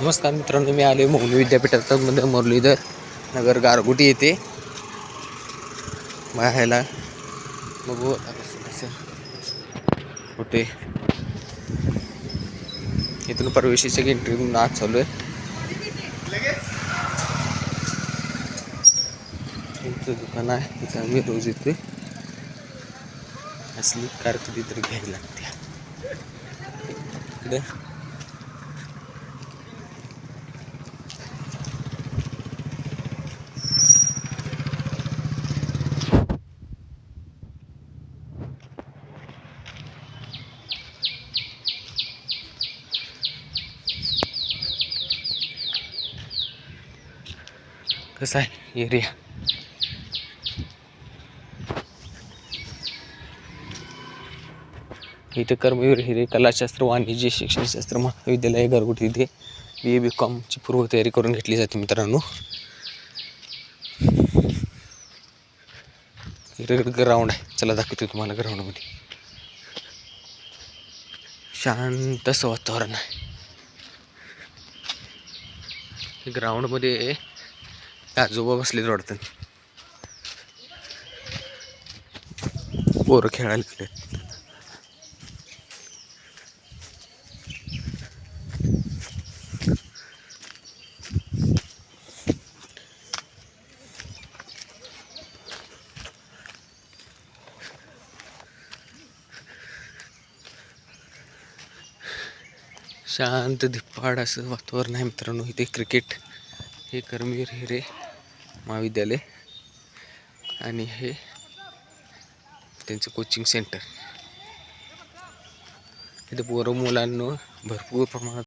नमस्कार मित्रांनो मी आले मोगली विद्यापीठात. मध्ये मुरलीधर नगर गारगुटी येते बाहेरला बघू कसं कुठे इथून प्रवेशाच्या एंट्री आज चालू आहे. इथं दुकान आहे तिथं आम्ही रोज येतोय. असली कार कधीतरी घ्यावी लागते. इकडे कसं आहे एरिया इथे कर्मवीर हिरे कलाशास्त्र वाणिज्य शिक्षणशास्त्र महाविद्यालय घरगुटी इथे बी ए बी कॉमची पूर्वतयारी करून घेतली जाते मित्रांनो. इकडे ग्राउंड आहे. चला दाखवतो तुम्हाला ग्राउंडमध्ये शांत असं वातावरण आहे. ग्राउंडमध्ये आजोबा बसलेत वाटतं. पोरं खेळायला लागलेत शांत धिप्पाड असं वातावरण आहे मित्रांनो. इथे क्रिकेट हे कर्मवीर हिरे महाविद्यालय आणि हे त्यांचं कोचिंग सेंटर इथे पोरं मुलांना भरपूर प्रमाणात